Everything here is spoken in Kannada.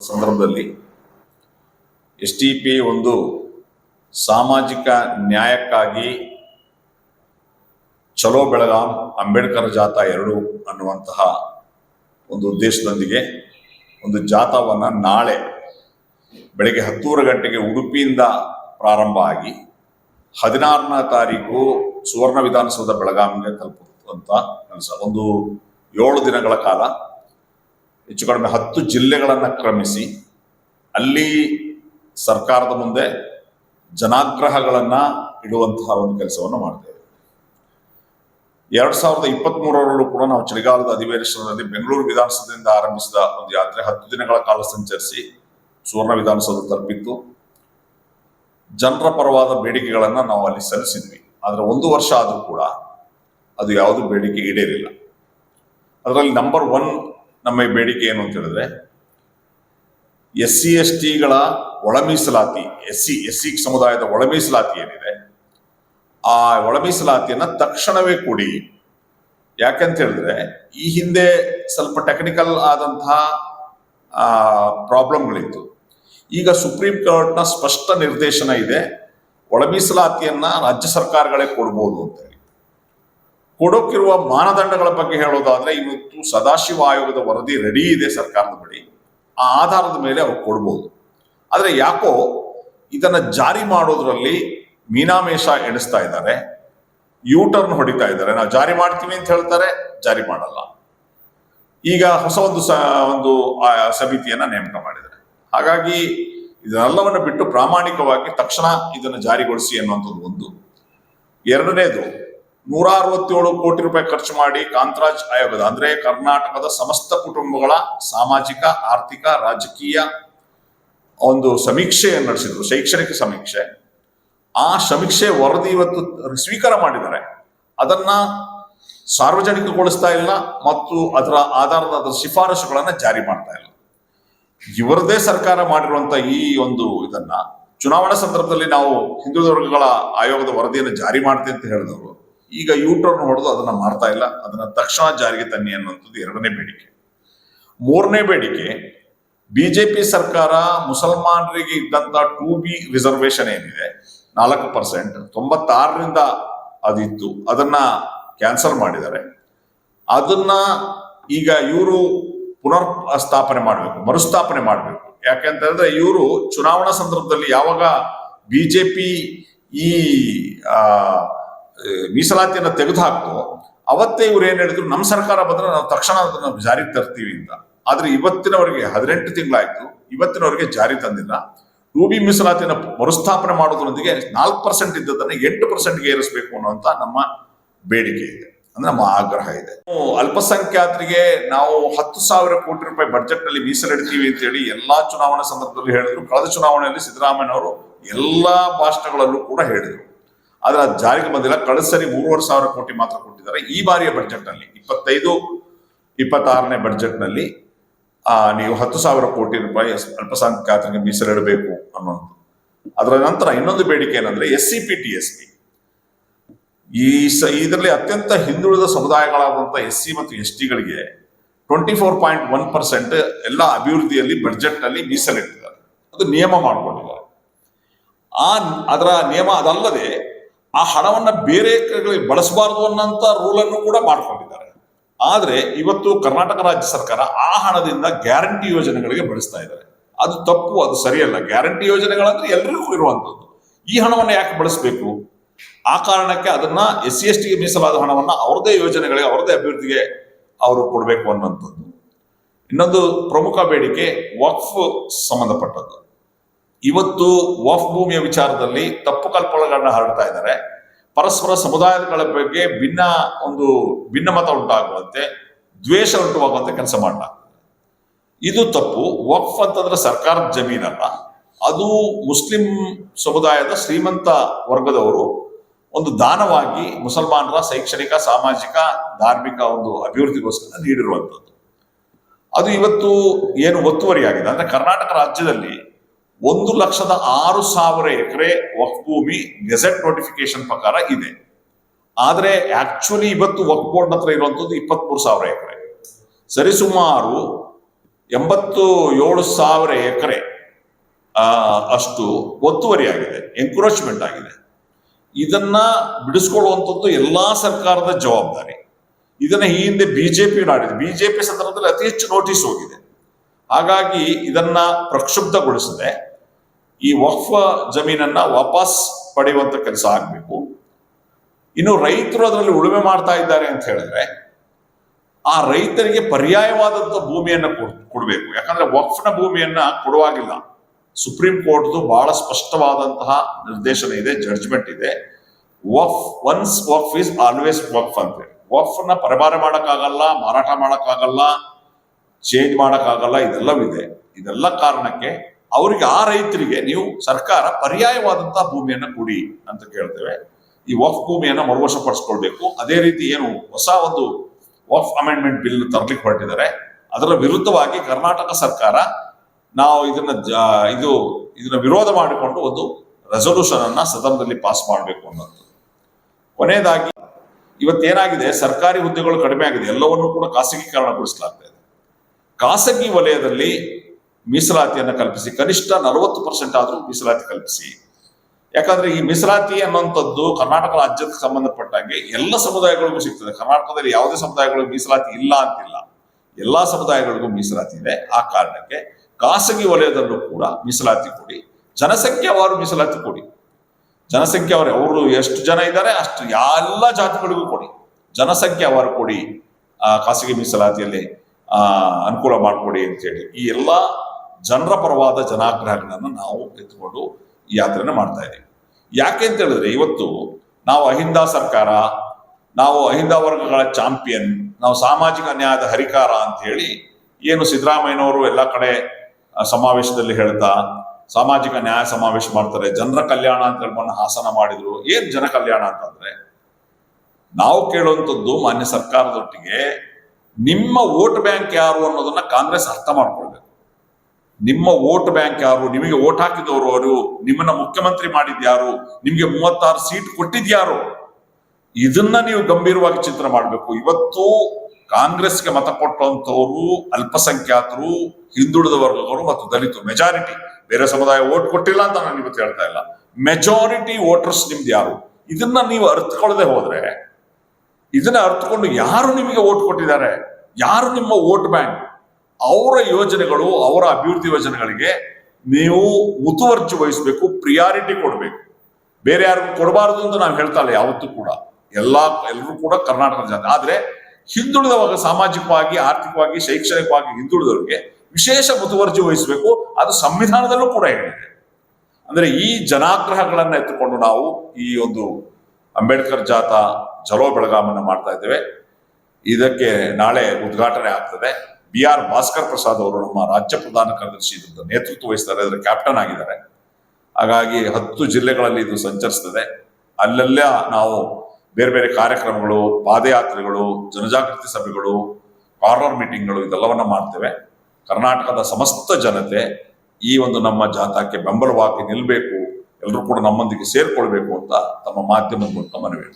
ಸಂದರ್ಭದಲ್ಲಿ ಎಸ್ ಟಿ ಪಿ ಒಂದು ಸಾಮಾಜಿಕ ನ್ಯಾಯಕ್ಕಾಗಿ ಚಲೋ ಬೆಳಗಾಂ ಅಂಬೇಡ್ಕರ್ ಜಾಥಾ ಎರಡು ಅನ್ನುವಂತಹ ಒಂದು ಉದ್ದೇಶದೊಂದಿಗೆ ಒಂದು ಜಾಥಾವನ್ನು ನಾಳೆ ಬೆಳಗ್ಗೆ ಹತ್ತೂವರೆ ಗಂಟೆಗೆ ಉಡುಪಿಯಿಂದ ಪ್ರಾರಂಭ ಆಗಿ ಹದಿನಾರನೇ ತಾರೀಕು ಸುವರ್ಣ ವಿಧಾನಸೌಧ ಬೆಳಗಾವಿಗೆ ತಲುಪುವಂತ ಕೆಲಸ ಒಂದು ಏಳು ದಿನಗಳ ಕಾಲ ಹೆಚ್ಚು ಕಡಿಮೆ ಹತ್ತು ಜಿಲ್ಲೆಗಳನ್ನು ಕ್ರಮಿಸಿ ಅಲ್ಲಿ ಸರ್ಕಾರದ ಮುಂದೆ ಜನಾಗ್ರಹಗಳನ್ನ ಇಡುವಂತಹ ಒಂದು ಕೆಲಸವನ್ನು ಮಾಡ್ತೇವೆ. ಎರಡ್ ಸಾವಿರದ ಇಪ್ಪತ್ತ್ ಮೂರರಲ್ಲೂ ಕೂಡ ನಾವು ಚಳಿಗಾಲದ ಅಧಿವೇಶನದಲ್ಲಿ ಬೆಂಗಳೂರು ವಿಧಾನಸೌಧದಿಂದ ಆರಂಭಿಸಿದ ಒಂದು ಯಾತ್ರೆ ಹತ್ತು ದಿನಗಳ ಕಾಲ ಸಂಚರಿಸಿ ಸುವರ್ಣ ವಿಧಾನಸೌಧ ತಲುಪಿತ್ತು. ಜನರ ಪರವಾದ ಬೇಡಿಕೆಗಳನ್ನು ನಾವು ಅಲ್ಲಿ ಸಲ್ಲಿಸಿದ್ವಿ. ಆದರೆ ಒಂದು ವರ್ಷ ಆದರೂ ಕೂಡ ಅದು ಯಾವುದು ಬೇಡಿಕೆ ಈಡೇರಿಲ್ಲ. ಅದರಲ್ಲಿ ನಂಬರ್ ಒನ್ ನಮ್ಮ ಬೇಡಿಕೆ ಏನು ಅಂತ ಹೇಳಿದ್ರೆ, ಎಸ್ ಸಿ ಎಸ್ ಟಿಗಳ ಒಳ ಮೀಸಲಾತಿ ಎಸ್ ಸಿ ಎಸ್ ಸಿ ಸಮುದಾಯದ ಒಳ ಮೀಸಲಾತಿ ಏನಿದೆ, ಆ ಒಳ ಮೀಸಲಾತಿಯನ್ನ ತಕ್ಷಣವೇ ಕೊಡಿ ಯಾಕಂತ ಹೇಳಿದ್ರೆ, ಈ ಹಿಂದೆ ಸ್ವಲ್ಪ ಟೆಕ್ನಿಕಲ್ ಆದಂತಹ ಪ್ರಾಬ್ಲಮ್ಗಳಿತ್ತು ಈಗ ಸುಪ್ರೀಂ ಕೋರ್ಟ್ನ ಸ್ಪಷ್ಟ ನಿರ್ದೇಶನ ಇದೆ ಒಳ ಮೀಸಲಾತಿಯನ್ನ ರಾಜ್ಯ ಸರ್ಕಾರಗಳೇ ಕೊಡ್ಬೋದು ಅಂತ ಹೇಳಿ. ಕೊಡೋಕಿರುವ ಮಾನದಂಡಗಳ ಬಗ್ಗೆ ಹೇಳೋದಾದ್ರೆ ಇವತ್ತು ಸದಾಶಿವ ಆಯೋಗದ ವರದಿ ರೆಡಿ ಇದೆ ಸರ್ಕಾರದ ಬಳಿ. ಆ ಆಧಾರದ ಮೇಲೆ ಅವ್ರು ಕೊಡ್ಬೋದು. ಆದರೆ ಯಾಕೋ ಇದನ್ನ ಜಾರಿ ಮಾಡೋದ್ರಲ್ಲಿ ಮೀನಾಮೇಷ ಎಣಿಸ್ತಾ ಇದ್ದಾರೆ. ಯೂ ಟರ್ನ್ ಹೊಡಿತಾ ಇದ್ದಾರೆ. ನಾವು ಜಾರಿ ಮಾಡ್ತೀವಿ ಅಂತ ಹೇಳ್ತಾರೆ, ಜಾರಿ ಮಾಡಲ್ಲ. ಈಗ ಹೊಸ ಒಂದು ಸ, ಒಂದು ಸಮಿತಿಯನ್ನ ನೇಮಕ ಮಾಡಿದ್ದಾರೆ. ಹಾಗಾಗಿ ಇದನ್ನೆಲ್ಲವನ್ನು ಬಿಟ್ಟು ಪ್ರಾಮಾಣಿಕವಾಗಿ ತಕ್ಷಣ ಇದನ್ನು ಜಾರಿಗೊಳಿಸಿ ಅನ್ನುವಂಥದ್ದು ಒಂದು. ಎರಡನೇದು ನೂರ ಅರವತ್ತೇಳು ಕೋಟಿ ರೂಪಾಯಿ ಖರ್ಚು ಮಾಡಿ ಕಾಂತರಾಜ್ ಆಯೋಗದ, ಅಂದ್ರೆ ಕರ್ನಾಟಕದ ಸಮಸ್ತ ಕುಟುಂಬಗಳ ಸಾಮಾಜಿಕ, ಆರ್ಥಿಕ, ರಾಜಕೀಯ ಒಂದು ಸಮೀಕ್ಷೆಯನ್ನು ನಡೆಸಿದ್ರು, ಶೈಕ್ಷಣಿಕ ಸಮೀಕ್ಷೆ. ಆ ಸಮೀಕ್ಷೆ ವರದಿ ಇವತ್ತು ಸ್ವೀಕಾರ ಮಾಡಿದ್ದಾರೆ. ಅದನ್ನ ಸಾರ್ವಜನಿಕಗೊಳಿಸ್ತಾ ಇಲ್ಲ ಮತ್ತು ಅದರ ಆಧಾರದ ಅದರ ಶಿಫಾರಸುಗಳನ್ನ ಜಾರಿ ಮಾಡ್ತಾ ಇಲ್ಲ. ಇವರದೇ ಸರ್ಕಾರ ಮಾಡಿರುವಂತ ಈ ಒಂದು ಇದನ್ನ, ಚುನಾವಣಾ ಸಂದರ್ಭದಲ್ಲಿ ನಾವು ಹಿಂದುಳಿದ ವರ್ಗಗಳ ಆಯೋಗದ ವರದಿಯನ್ನು ಜಾರಿ ಮಾಡ್ತೀವಿ ಅಂತ ಹೇಳಿದವರು ಈಗ ಯೂಟರ್ನ್ ಹೊಡೆದು ಅದನ್ನ ಮಾಡ್ತಾ ಇಲ್ಲ. ಅದನ್ನ ತಕ್ಷಣ ಜಾರಿಗೆ ತನ್ನಿ ಅನ್ನುವಂಥದ್ದು ಎರಡನೇ ಬೇಡಿಕೆ. ಮೂರನೇ ಬೇಡಿಕೆ ಬಿಜೆಪಿ ಸರ್ಕಾರ ಮುಸಲ್ಮಾನರಿಗೆ ಇದ್ದಂತ ಟೂ ಬಿ ರಿಸರ್ವೇಶನ್ ಏನಿದೆ, ನಾಲ್ಕು ಪರ್ಸೆಂಟ್ ತೊಂಬತ್ತಾರರಿಂದ ಅದಿತ್ತು. ಅದನ್ನ ಕ್ಯಾನ್ಸಲ್ ಮಾಡಿದ್ದಾರೆ. ಅದನ್ನ ಈಗ ಇವರು ಪುನರ್ ಸ್ಥಾಪನೆ ಮಾಡಬೇಕು, ಮರುಸ್ಥಾಪನೆ ಮಾಡಬೇಕು. ಯಾಕೆಂತ ಹೇಳಿದ್ರೆ ಇವರು ಚುನಾವಣಾ ಸಂದರ್ಭದಲ್ಲಿ ಯಾವಾಗ ಬಿಜೆಪಿ ಈ ಮೀಸಲಾತಿಯನ್ನ ತೆಗೆದುಹಾಕ್ತು. ಅವತ್ತೇ ಇವ್ರು ಏನ್ ಹೇಳಿದ್ರು ನಮ್ಮ ಸರ್ಕಾರ ಬಂದ್ರೆ ನಾವು ತಕ್ಷಣ ಅದನ್ನ ಜಾರಿಗೆ ತರ್ತೀವಿ ಅಂತ. ಆದ್ರೆ ಇವತ್ತಿನವರೆಗೆ ಹದಿನೆಂಟು ತಿಂಗಳಾಯ್ತು. ಇವತ್ತಿನವರೆಗೆ ಜಾರಿ ತಂದಿಲ್ಲ. ರೂಬಿ ಮೀಸಲಾತಿಯನ್ನು ಮರುಸ್ಥಾಪನೆ ಮಾಡೋದ್ರೊಂದಿಗೆ ನಾಲ್ಕು ಪರ್ಸೆಂಟ್ ಇದ್ದದನ್ನ ಎಂಟು ಪರ್ಸೆಂಟ್ಗೆ ಏರಿಸಬೇಕು ಅನ್ನುವಂತ ನಮ್ಮ ಬೇಡಿಕೆ ಇದೆ. ಅಂದ್ರೆ ನಮ್ಮ ಆಗ್ರಹ ಇದೆ. ಅಲ್ಪಸಂಖ್ಯಾತರಿಗೆ ನಾವು ಹತ್ತು ಸಾವಿರ ಕೋಟಿ ರೂಪಾಯಿ ಬಜೆಟ್ನಲ್ಲಿ ಮೀಸಲಿಡ್ತೀವಿ ಅಂತ ಹೇಳಿ ಎಲ್ಲಾ ಚುನಾವಣಾ ಸಂದರ್ಭದಲ್ಲಿ ಹೇಳಿದ್ರು. ಕಳೆದ ಚುನಾವಣೆಯಲ್ಲಿ ಸಿದ್ದರಾಮಯ್ಯನವರು ಎಲ್ಲಾ ಭಾಷಣಗಳಲ್ಲೂ ಕೂಡ ಹೇಳಿದ್ರು. ಆದ್ರೆ ಅದು ಜಾರಿಗೆ ಬಂದಿಲ್ಲ. ಕಳೆದ ಸರಿ ಮೂರುವರೆ ಸಾವಿರ ಕೋಟಿ ಮಾತ್ರ ಕೊಟ್ಟಿದ್ದಾರೆ. ಈ ಬಾರಿಯ ಬಜೆಟ್ನಲ್ಲಿ ಇಪ್ಪತ್ತೈದು, ಇಪ್ಪತ್ತಾರನೇ ಬಜೆಟ್ನಲ್ಲಿ ನೀವು ಹತ್ತು ಸಾವಿರ ಕೋಟಿ ರೂಪಾಯಿ ಅಲ್ಪಸಂಖ್ಯಾತರಿಗೆ ಮೀಸಲಿಡಬೇಕು ಅನ್ನೋದು. ಅದರ ನಂತರ ಇನ್ನೊಂದು ಬೇಡಿಕೆ ಏನಂದ್ರೆ S C P T S P. ಈ ಸ, ಇದರಲ್ಲಿ ಅತ್ಯಂತ ಹಿಂದುಳಿದ ಸಮುದಾಯಗಳಾದಂಥ ಎಸ್ ಸಿ ಮತ್ತು S ಟಿಗಳಿಗೆ twenty four point one percent ಎಲ್ಲ ಅಭಿವೃದ್ಧಿಯಲ್ಲಿ ಬಜೆಟ್ನಲ್ಲಿ ಮೀಸಲಿಟ್ಟಿದ್ದಾರೆ. ಅದು ನಿಯಮ ಮಾಡಿಕೊಂಡಿದ್ದಾರೆ. ಆ, ಅದರ ನಿಯಮ ಅದಲ್ಲದೆ ಆ ಹಣವನ್ನ ಬೇರೆ ಕಡೆಗಳಿಗೆ ಬಳಸಬಾರದು ಅನ್ನೋಂಥ ರೂಲನ್ನು ಕೂಡ ಮಾಡ್ಕೊಂಡಿದ್ದಾರೆ. ಆದ್ರೆ ಇವತ್ತು ಕರ್ನಾಟಕ ರಾಜ್ಯ ಸರ್ಕಾರ ಆ ಹಣದಿಂದ ಗ್ಯಾರಂಟಿ ಯೋಜನೆಗಳಿಗೆ ಬಳಸ್ತಾ ಇದ್ದಾರೆ. ಅದು ತಪ್ಪು, ಅದು ಸರಿಯಲ್ಲ. ಗ್ಯಾರಂಟಿ ಯೋಜನೆಗಳಂದ್ರೆ ಎಲ್ರಿಗೂ ಇರುವಂತದ್ದು ಈ ಹಣವನ್ನು ಯಾಕೆ ಬಳಸಬೇಕು? ಆ ಕಾರಣಕ್ಕೆ ಅದನ್ನ ಎಸ್ ಸಿ ಎಸ್ ಟಿಗೆ ಮೀಸಲಾದ ಹಣವನ್ನ ಅವ್ರದೇ ಯೋಜನೆಗಳಿಗೆ ಅವ್ರದೇ ಅಭಿವೃದ್ಧಿಗೆ ಅವರು ಕೊಡಬೇಕು ಅನ್ನುವಂಥದ್ದು. ಇನ್ನೊಂದು ಪ್ರಮುಖ ಬೇಡಿಕೆ, ವಕ್ಫ್ ಸಂಬಂಧಪಟ್ಟದ್ದು. ಇವತ್ತು ವಫ್ ಭೂಮಿಯ ವಿಚಾರದಲ್ಲಿ ತಪ್ಪು ಕಲ್ಪನೆಗಳನ್ನ ಹರಡ್ತಾ ಇದ್ದಾರೆ. ಪರಸ್ಪರ ಸಮುದಾಯಗಳ ಬಗ್ಗೆ ಭಿನ್ನ ಒಂದು ಭಿನ್ನಮತ ಉಂಟಾಗುವಂತೆ, ದ್ವೇಷ ಉಂಟುವಾಗುವಂತೆ ಕೆಲಸ ಮಾಡಲಾಗ್ತದೆ ಇದು. ತಪ್ಪು. ವಕ್ಫ್ ಅಂತಂದ್ರೆ ಸರ್ಕಾರದ ಜಮೀನಲ್ಲ. ಅದು ಮುಸ್ಲಿಂ ಸಮುದಾಯದ ಶ್ರೀಮಂತ ವರ್ಗದವರು ಒಂದು ದಾನವಾಗಿ ಮುಸಲ್ಮಾನರ ಶೈಕ್ಷಣಿಕ, ಸಾಮಾಜಿಕ, ಧಾರ್ಮಿಕ ಒಂದು ಅಭಿವೃದ್ಧಿಗೋಸ್ಕರ ನೀಡಿರುವಂಥದ್ದು. ಅದು ಇವತ್ತು ಏನು ಒತ್ತುವರಿಯಾಗಿದೆ. ಅಂದ್ರೆ ಕರ್ನಾಟಕ ರಾಜ್ಯದಲ್ಲಿ ಒಂದು ಲಕ್ಷದ ಆರು ಸಾವಿರ ಎಕರೆ ವಕ್ಭೂಮಿ ಭೂಮಿ ಗೆಜೆಟ್ ನೋಟಿಫಿಕೇಶನ್ ಪ್ರಕಾರ ಇದೆ. ಆದರೆ ಆಕ್ಚುಲಿ ಇವತ್ತು ವಕ್ ಬೋರ್ಡ್ ಹತ್ರ ಇರುವಂತದ್ದು ಇಪ್ಪತ್ಮೂರು ಸಾವಿರ ಎಕರೆ. ಸರಿಸುಮಾರು ಎಂಬತ್ತು ಏಳು ಸಾವಿರ ಎಕರೆ ಅಷ್ಟು ಒತ್ತುವರಿ ಆಗಿದೆ ಎನ್ಕ್ರೋಚ್ಮೆಂಟ್ ಆಗಿದೆ. ಇದನ್ನ ಬಿಡಿಸ್ಕೊಳ್ಳುವಂಥದ್ದು ಎಲ್ಲಾ ಸರ್ಕಾರದ ಜವಾಬ್ದಾರಿ. ಇದನ್ನ ಈ ಹಿಂದೆ ಬಿಜೆಪಿ ಆಡಿದೆ ಬಿಜೆಪಿ ಸಂದರ್ಭದಲ್ಲಿ ಅತಿ ಹೆಚ್ಚು ನೋಟಿಸ್ ಹೋಗಿದೆ. ಹಾಗಾಗಿ ಇದನ್ನ ಪ್ರಕ್ಷುಬ್ಧಗೊಳಿಸದೆ. ಈ ವಕ್ಫ ಜಮೀನನ್ನ ವಾಪಸ್ ಪಡೆಯುವಂತ ಕೆಲಸ ಆಗಬೇಕು. ಇನ್ನು ರೈತರು ಅದರಲ್ಲಿ ಉಳುಮೆ ಮಾಡ್ತಾ ಇದ್ದಾರೆ ಅಂತ ಹೇಳಿದ್ರೆ, ಆ ರೈತರಿಗೆ ಪರ್ಯಾಯವಾದಂತ ಭೂಮಿಯನ್ನು ಕೊಡಬೇಕು. ಯಾಕಂದ್ರೆ ವಕ್ಫ್ನ ಭೂಮಿಯನ್ನ ಕೊಡುವಾಗಿಲ್ಲ. ಸುಪ್ರೀಂ ಕೋರ್ಟ್ದು ಬಹಳ ಸ್ಪಷ್ಟವಾದಂತಹ ನಿರ್ದೇಶನ ಇದೆ, ಜಡ್ಜ್ಮೆಂಟ್ ಇದೆ. Waqf once waqf is always waqf ಅಂತ ವಫ್ನ ಪರಿಭಾರ ಮಾಡಕ್ಕಾಗಲ್ಲ, ಮಾರಾಟ ಮಾಡೋಕ್ಕಾಗಲ್ಲ, ಚೇಂಜ್ ಮಾಡಕ್ಕಾಗಲ್ಲ ಇದೆಲ್ಲವಿದೆ ಇದೆಲ್ಲ ಕಾರಣಕ್ಕೆ ಅವರಿಗೆ ಆ ರೈತರಿಗೆ ನೀವು ಸರ್ಕಾರ ಪರ್ಯಾಯವಾದಂತಹ ಭೂಮಿಯನ್ನ ಕೊಡಿ ಅಂತ ಕೇಳ್ತೇವೆ. ಈ ವಫ್ ಭೂಮಿಯನ್ನ ಮರುವಶಪಡಿಸ್ಕೊಳ್ಬೇಕು. ಅದೇ ರೀತಿ ಏನು ಹೊಸ ಒಂದು ವಫ್ ಅಮೆಂಡ್ಮೆಂಟ್ ಬಿಲ್ ತರಲಿಕ್ಕೆ ಹೊರಟಿದ್ದಾರೆ. ಅದರ ವಿರುದ್ಧವಾಗಿ ಕರ್ನಾಟಕ ಸರ್ಕಾರ ನಾವು ಇದನ್ನ ಇದು, ಇದನ್ನ ವಿರೋಧ ಮಾಡಿಕೊಂಡು ಒಂದು ರೆಸೊಲ್ಯೂಷನ್ ಅನ್ನ ಸದನದಲ್ಲಿ ಪಾಸ್ ಮಾಡಬೇಕು ಅನ್ನೋದು. ಕೊನೆಯದಾಗಿ, ಇವತ್ತೇನಾಗಿದೆ? ಸರ್ಕಾರಿ ಹುದ್ದೆಗಳು ಕಡಿಮೆ ಆಗಿದೆ. ಎಲ್ಲವನ್ನೂ ಕೂಡ ಖಾಸಗೀಕರಣಗೊಳಿಸಲಾಗ್ತಾ ಇದೆ. ಖಾಸಗಿ ವಲಯದಲ್ಲಿ ಮೀಸಲಾತಿಯನ್ನು ಕಲ್ಪಿಸಿ, ಕನಿಷ್ಠ ನಲವತ್ತು ಪರ್ಸೆಂಟ್ ಆದರೂ ಮೀಸಲಾತಿ ಕಲ್ಪಿಸಿ. ಯಾಕಂದ್ರೆ ಈ ಮೀಸಲಾತಿ ಅನ್ನುವಂಥದ್ದು ಕರ್ನಾಟಕ ರಾಜ್ಯಕ್ಕೆ ಸಂಬಂಧಪಟ್ಟಂಗೆ ಎಲ್ಲ ಸಮುದಾಯಗಳಿಗೂ ಸಿಗ್ತದೆ. ಕರ್ನಾಟಕದಲ್ಲಿ ಯಾವುದೇ ಸಮುದಾಯಗಳಿಗೂ ಮೀಸಲಾತಿ ಇಲ್ಲ ಅಂತಿಲ್ಲ. ಎಲ್ಲಾ ಸಮುದಾಯಗಳಿಗೂ ಮೀಸಲಾತಿ ಇದೆ. ಆ ಕಾರಣಕ್ಕೆ ಖಾಸಗಿ ವಲಯದಲ್ಲೂ ಕೂಡ ಮೀಸಲಾತಿ ಕೊಡಿ. ಜನಸಂಖ್ಯಾವಾರು ಮೀಸಲಾತಿ ಕೊಡಿ. ಜನಸಂಖ್ಯಾವಾರು ಅವರು ಎಷ್ಟು ಜನ ಇದ್ದಾರೆ ಅಷ್ಟು ಎಲ್ಲ ಜಾತಿಗಳಿಗೂ ಕೊಡಿ. ಜನಸಂಖ್ಯಾವಾರು ಕೊಡಿ, ಆ ಖಾಸಗಿ ಮೀಸಲಾತಿಯಲ್ಲಿ ಅನುಕೂಲ ಮಾಡಿಕೊಡಿ ಅಂತೇಳಿ ಈ ಎಲ್ಲ ಜನರ ಪರವಾದ ಜನಾಗ್ರಹಗಳನ್ನು ನಾವು ಎತ್ಕೊಂಡು ಯಾತ್ರೆಯನ್ನು ಮಾಡ್ತಾ ಇದ್ದೀವಿ. ಯಾಕೆ ಅಂತ ಹೇಳಿದ್ರೆ ಇವತ್ತು ನಾವು ಅಹಿಂದ ಸರ್ಕಾರ, ನಾವು ಅಹಿಂದ ವರ್ಗಗಳ ಚಾಂಪಿಯನ್, ನಾವು ಸಾಮಾಜಿಕ ನ್ಯಾಯದ ಹರಿಕಾರ ಅಂತ ಹೇಳಿ ಏನು ಸಿದ್ದರಾಮಯ್ಯನವರು ಎಲ್ಲ ಕಡೆ ಸಮಾವೇಶದಲ್ಲಿ ಹೇಳ್ತಾ, ಸಾಮಾಜಿಕ ನ್ಯಾಯ ಸಮಾವೇಶ ಮಾಡ್ತಾರೆ, ಜನರ ಕಲ್ಯಾಣ ಅಂತ ಹೇಳಿ ಹಾಸನ ಮಾಡಿದ್ರು. ಏನ್ ಜನ ಕಲ್ಯಾಣ ಅಂತಂದ್ರೆ, ನಾವು ಕೇಳುವಂಥದ್ದು ಮಾನ್ಯ ಸರ್ಕಾರದೊಟ್ಟಿಗೆ ನಿಮ್ಮ ವೋಟ್ ಬ್ಯಾಂಕ್ ಯಾರು ಅನ್ನೋದನ್ನ ಕಾಂಗ್ರೆಸ್ ಅರ್ಥ ಮಾಡ್ಕೊಳ್ಬೇಕು. ನಿಮ್ಮ ವೋಟ್ ಬ್ಯಾಂಕ್ ಯಾರು? ನಿಮಗೆ ವೋಟ್ ಹಾಕಿದವರು ಅವರು ನಿಮ್ಮನ್ನ ಮುಖ್ಯಮಂತ್ರಿ ಮಾಡಿದ್ಯಾರು ನಿಮಗೆ ಮೂವತ್ತಾರು ಸೀಟ್ ಕೊಟ್ಟಿದ್ಯಾರು ಇದನ್ನ ನೀವು ಗಂಭೀರವಾಗಿ ಚಿತ್ರ ಮಾಡಬೇಕು. ಇವತ್ತು ಕಾಂಗ್ರೆಸ್ಗೆ ಮತ ಕೊಟ್ಟಂತವರು ಅಲ್ಪಸಂಖ್ಯಾತರು ಹಿಂದುಳಿದ ವರ್ಗದವರು ಮತ್ತು ದಲಿತರು ಮೆಜಾರಿಟಿ ಬೇರೆ ಸಮುದಾಯ ವೋಟ್ ಕೊಟ್ಟಿಲ್ಲ ಅಂತ ನಾನು ಇವತ್ತು ಹೇಳ್ತಾ ಇಲ್ಲ. ಮೆಜಾರಿಟಿ ವೋಟರ್ಸ್ ನಿಮ್ದು ಯಾರು? ಇದನ್ನ ನೀವು ಅರ್ಥಕೊಳ್ಳದೆ ಹೋದ್ರೆ, ಇದನ್ನ ಅರ್ಥಕೊಂಡು ಯಾರು ನಿಮಗೆ ವೋಟ್ ಕೊಟ್ಟಿದ್ದಾರೆ? ಯಾರು ನಿಮ್ಮ ವೋಟ್ ಬ್ಯಾಂಕ್? ಅವರ ಯೋಜನೆಗಳು, ಅವರ ಅಭಿವೃದ್ಧಿ ಯೋಜನೆಗಳಿಗೆ ನೀವು ಮುತುವರ್ಜಿ ವಹಿಸಬೇಕು ಪ್ರಿಯಾರಿಟಿ ಕೊಡಬೇಕು. ಬೇರೆ ಯಾರಿಗೂ ಕೊಡಬಾರದು ಅಂತ ನಾವು ಹೇಳ್ತಾ ಇಲ್ಲ, ಯಾವತ್ತೂ ಕೂಡ. ಎಲ್ಲಾ ಎಲ್ಲರೂ ಕೂಡ ಕರ್ನಾಟಕದ ಜನ ಆದ್ರೆ ಹಿಂದುಳಿದವಾಗ ಸಾಮಾಜಿಕವಾಗಿ, ಆರ್ಥಿಕವಾಗಿ, ಶೈಕ್ಷಣಿಕವಾಗಿ ಹಿಂದುಳಿದವರಿಗೆ ವಿಶೇಷ ಮುತುವರ್ಜಿ ವಹಿಸಬೇಕು. ಅದು ಸಂವಿಧಾನದಲ್ಲೂ ಕೂಡ ಹೇಳಿದೆ. ಅಂದ್ರೆ ಈ ಜನಾಗ್ರಹಗಳನ್ನ ಎತ್ತುಕೊಂಡು ನಾವು ಈ ಒಂದು ಅಂಬೇಡ್ಕರ್ ಜಾಥಾ ಚಲೋ ಬೆಳಗಾಮನ್ನ ಮಾಡ್ತಾ ಇದ್ದೇವೆ. ಇದಕ್ಕೆ ನಾಳೆ ಉದ್ಘಾಟನೆ ಆಗ್ತದೆ. ಬಿ ಆರ್ ಭಾಸ್ಕರ್ ಪ್ರಸಾದ್ ಅವರು ನಮ್ಮ ರಾಜ್ಯ ಪ್ರಧಾನ ಕಾರ್ಯದರ್ಶಿ ನೇತೃತ್ವ ವಹಿಸ್ತಾರೆ ಅದರ ಕ್ಯಾಪ್ಟನ್ ಆಗಿದ್ದಾರೆ. ಹಾಗಾಗಿ ಹತ್ತು ಜಿಲ್ಲೆಗಳಲ್ಲಿ ಇದು ಸಂಚರಿಸ್ತದೆ. ಅಲ್ಲೆಲ್ಲ ನಾವು ಬೇರೆ ಬೇರೆ ಕಾರ್ಯಕ್ರಮಗಳು, ಪಾದಯಾತ್ರೆಗಳು, ಜನಜಾಗೃತಿ ಸಭೆಗಳು ಕಾರ್ನರ್ ಮೀಟಿಂಗ್ಗಳು ಇದೆಲ್ಲವನ್ನ ಮಾಡ್ತೇವೆ. ಕರ್ನಾಟಕದ ಸಮಸ್ತ ಜನತೆ ಈ ಒಂದು ನಮ್ಮ ಜಾಥಾಕ್ಕೆ ಬೆಂಬಲವಾಗಿ ನಿಲ್ಲಬೇಕು ಎಲ್ಲರೂ ಕೂಡ ನಮ್ಮೊಂದಿಗೆ ಸೇರ್ಕೊಳ್ಬೇಕು ಅಂತ ತಮ್ಮ ಮಾಧ್ಯಮದ ಮೂಲಕ ಮನವಿ